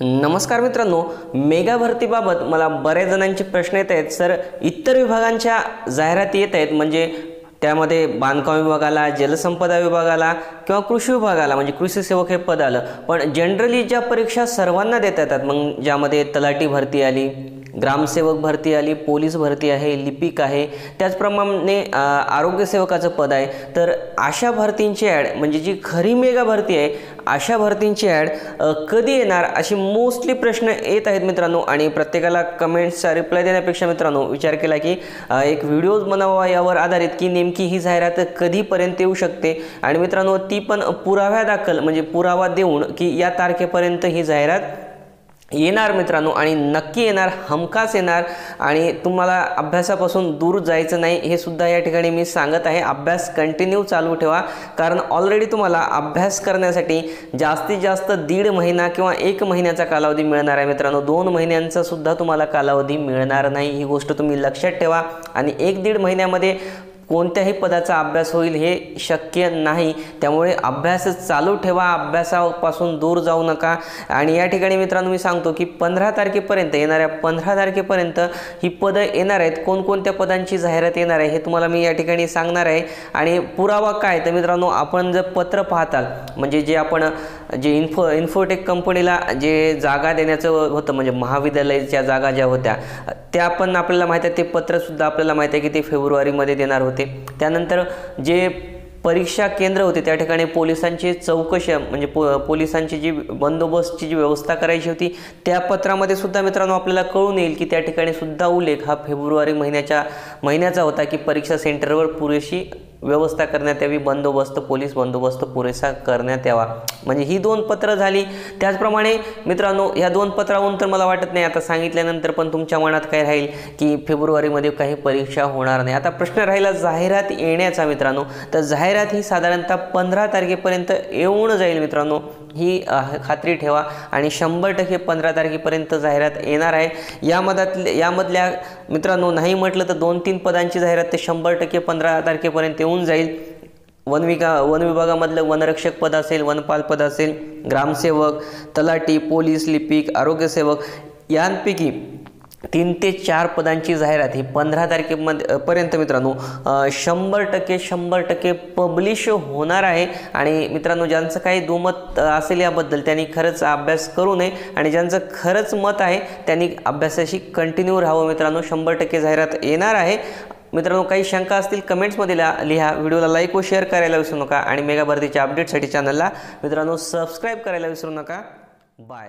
नमस्कार मित्रांनो मेगा भरतीबाबत मला बऱ्याच जणांचे प्रश्न येत आहेत. सर इतर विभागांच्या जाहिराती येत आहेत म्हणजे त्यामध्ये बांधकाम विभागाला जलसंपदा विभागाला किंवा कृषी विभागाला म्हणजे कृषी सेवक हे पद आलं. पण जनरली ज्या परीक्षा सर्वांना देता येतात मग ज्यामध्ये तलाठी भरती आली ग्रामसेवक भरती आली पोलीस भरती आहे लिपिक आहे. त्याचप्रमाणे आरोग्यसेवकाचं पद आहे. तर अशा भरतींची ॲड म्हणजे जी खरी मेगा भरती आहे अशा भरतींची ॲड कधी येणार अशी मोस्टली प्रश्न येत आहेत मित्रांनो. आणि प्रत्येकाला कमेंट्सचा रिप्लाय देण्यापेक्षा मित्रांनो विचार केला की एक व्हिडिओज बनवावा यावर आधारित की नेमकी ही जाहिरात कधीपर्यंत येऊ शकते. आणि मित्रांनो ती पण पुराव्या दाखल म्हणजे पुरावा देऊन की या तारखेपर्यंत ही जाहिरात येणार मित्रांनो आणि नक्की येणार हमखास येणार आणि तुम्हाला अभ्यासापासून दूर जायचं नाही हे सुद्धा या ठिकाणी मी सांगत आहे. अभ्यास कंटिन्यू चालू ठेवा कारण ऑलरेडी तुम्हाला अभ्यास करण्यासाठी जास्तीत जास्त दीड महिना किंवा एक महिन्याचा कालावधी मिळणार आहे मित्रांनो. दोन महिन्यांचा सुद्धा तुम्हाला कालावधी मिळणार नाही ही गोष्ट तुम्ही लक्षात ठेवा आणि एक दीड महिन्यामध्ये कोणत्याही पदाचा अभ्यास होईल हे शक्य नाही. त्यामुळे अभ्यास चालू ठेवा. अभ्यासापासून दूर जाऊ नका. आणि या ठिकाणी मित्रांनो मी सांगतो की पंधरा तारखेपर्यंत येणाऱ्या पंधरा तारखेपर्यंत ही पदं येणार आहेत. कोणकोणत्या पदांची जाहिरात येणार आहे हे तुम्हाला मी या ठिकाणी सांगणार आहे. आणि पुरावा काय तर मित्रांनो आपण जर पत्र पाहताल म्हणजे जे आपण जे इन्फो इन्फोटेक कंपनीला जे जागा देण्याचं होतं म्हणजे महाविद्यालयाच्या जागा ज्या होत्या त्या पण आपल्याला माहीत आहे ते पत्रसुद्धा आपल्याला माहीत आहे की ते फेब्रुवारीमध्ये देणार होते. त्यानंतर जे परीक्षा केंद्र होते त्या ठिकाणी पोलिसांची चौकशी म्हणजे पो पोलिसांची जी बंदोबस्तची जी व्यवस्था करायची होती त्या पत्रामध्ये सुद्धा मित्रांनो आपल्याला कळून येईल की त्या ठिकाणी सुद्धा उल्लेख हा फेब्रुवारी महिन्याच्या महिन्याचा होता की परीक्षा सेंटरवर पुरेशी व्यवस्था करण्यात यावी बंदोबस्त पोलीस बंदोबस्त पुरेसा करण्यात यावा. म्हणजे ही दोन पत्रं झाली. त्याचप्रमाणे मित्रांनो ह्या दोन पत्रावरून तर मला वाटत नाही आता सांगितल्यानंतर पण तुमच्या मनात काय राहील की फेब्रुवारीमध्ये काही परीक्षा होणार नाही. आता प्रश्न राहिला जाहिरात येण्याचा मित्रांनो. तर जाहिरात ही साधारणतः पंधरा तारखेपर्यंत येऊन जाईल मित्रांनो. ही खात्री ठेवा. आणि शंभर टक्के पंधरा तारखेपर्यंत जाहिरात येणार आहे. यामधातल्या यामधल्या मित्रांनो नाही म्हटलं तर दोन तीन पदांची जाहिरात ते शंभर टक्के पंधरा तारखेपर्यंत येऊन जाईल. वन विका वन विभागामधलं वनरक्षक पद असेल वनपाल पद असेल ग्रामसेवक तलाठी पोलीस लिपिक आरोग्यसेवक यांपैकी तीन ते चार पदांची जाहिरात ही पंधरा तारखेमध्ये पर्यंत मित्रांनो शंभर टक्के शंभर टक्के पब्लिश होणार आहे. आणि मित्रांनो ज्यांचं काही दुमत असेल याबद्दल त्यांनी खरंच अभ्यास करू नये. आणि ज्यांचं खरंच मत आहे त्यांनी अभ्यासाशी कंटिन्यू राहावं. मित्रांनो शंभर टक्के जाहिरात येणार आहे. मित्रांनो काही शंका असतील कमेंट्समध्ये ला लिहा. व्हिडिओला लाईक व शेअर करायला विसरू नका. आणि मेगा भरतीच्या अपडेटसाठी चॅनलला मित्रांनो सबस्क्राईब करायला विसरू नका. बाय